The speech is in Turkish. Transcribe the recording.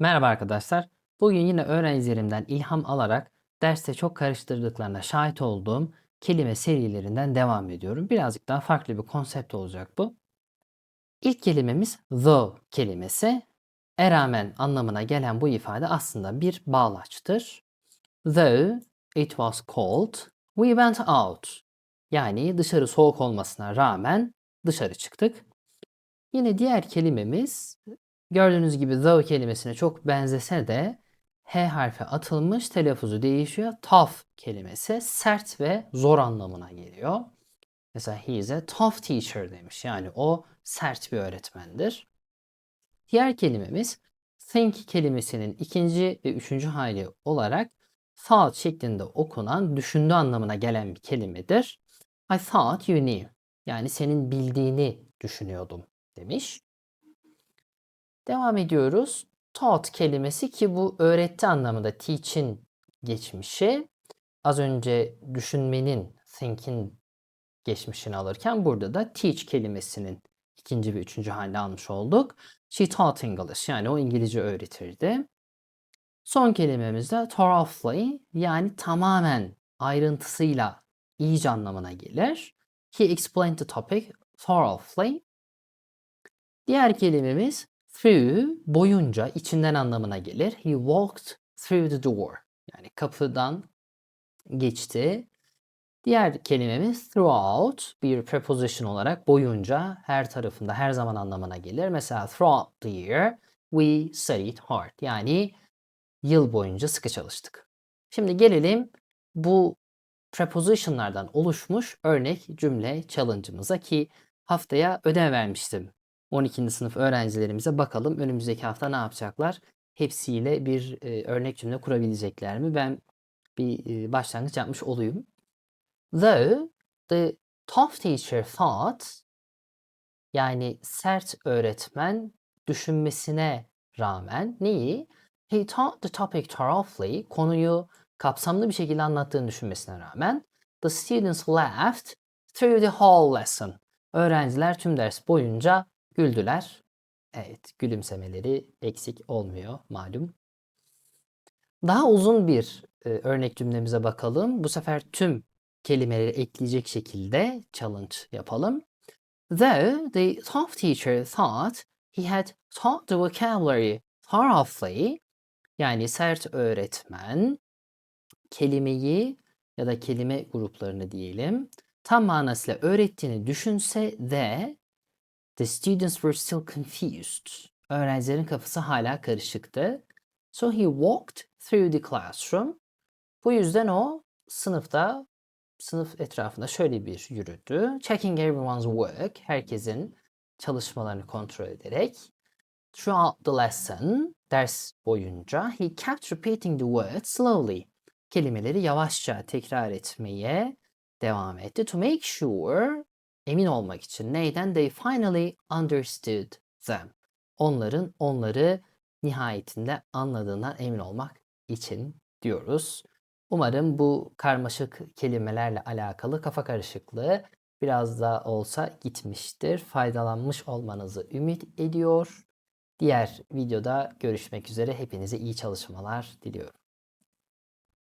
Merhaba arkadaşlar. Bugün yine öğrencilerimden ilham alarak derste çok karıştırdıklarına şahit olduğum kelime serilerinden devam ediyorum. Birazcık daha farklı bir konsept olacak bu. İlk kelimemiz though kelimesi. E rağmen anlamına gelen bu ifade aslında bir bağlaçtır. Though it was cold, we went out. Yani dışarı soğuk olmasına rağmen dışarı çıktık. Yine diğer kelimemiz gördüğünüz gibi though kelimesine çok benzese de H harfi atılmış, telaffuzu değişiyor. Tough kelimesi sert ve zor anlamına geliyor. Mesela he is a tough teacher demiş. Yani o sert bir öğretmendir. Diğer kelimemiz think kelimesinin ikinci ve üçüncü hali olarak thought şeklinde okunan düşündü anlamına gelen bir kelimedir. I thought you knew. Yani senin bildiğini düşünüyordum demiş. Devam ediyoruz. Taught kelimesi ki bu öğretti anlamında teach'in geçmişi. Az önce düşünmenin, think'in geçmişini alırken burada da teach kelimesinin ikinci ve üçüncü halini almış olduk. She taught English yani o İngilizce öğretirdi. Son kelimemiz de thoroughly yani tamamen ayrıntısıyla iyice anlamına gelir. He explained the topic thoroughly. Diğer kelimemiz through boyunca içinden anlamına gelir. He walked through the door. Yani kapıdan geçti. Diğer kelimemiz throughout bir preposition olarak boyunca her tarafında her zaman anlamına gelir. Mesela throughout the year we studied hard. Yani yıl boyunca sıkı çalıştık. Şimdi gelelim bu prepositionlardan oluşmuş örnek cümle challenge'ımıza ki haftaya ödev vermiştim. 12. sınıf öğrencilerimize bakalım önümüzdeki hafta ne yapacaklar? Hepsiyle bir e, örnek cümle kurabilecekler mi? Ben bir e, başlangıç yapmış olayım. Though the tough teacher thought yani sert öğretmen düşünmesine rağmen neyi? He taught the topic thoroughly konuyu kapsamlı bir şekilde anlattığını düşünmesine rağmen the students laughed through the whole lesson. Öğrenciler tüm ders boyunca güldüler. Evet, gülümsemeleri eksik olmuyor malum. Daha uzun bir e, örnek cümlemize bakalım. Bu sefer tüm kelimeleri ekleyecek şekilde challenge yapalım. Though the tough teacher thought he had taught the vocabulary thoroughly, yani sert öğretmen kelimeyi ya da kelime gruplarını diyelim tam manasıyla öğrettiğini düşünse de the students were still confused. Öğrencilerin kafası hala karışıktı. So he walked through the classroom. Bu yüzden o sınıfta sınıf etrafında şöyle bir yürüdü. Checking everyone's work. Herkesin çalışmalarını kontrol ederek. Throughout the lesson, ders boyunca he kept repeating the words slowly. Kelimeleri yavaşça tekrar etmeye devam etti. To make sure, emin olmak için neyden? They finally understood them. Onların onları nihayetinde anladığından emin olmak için diyoruz. Umarım bu karmaşık kelimelerle alakalı kafa karışıklığı biraz da olsa gitmiştir. Faydalanmış olmanızı ümit ediyor. Diğer videoda görüşmek üzere. Hepinize iyi çalışmalar diliyorum.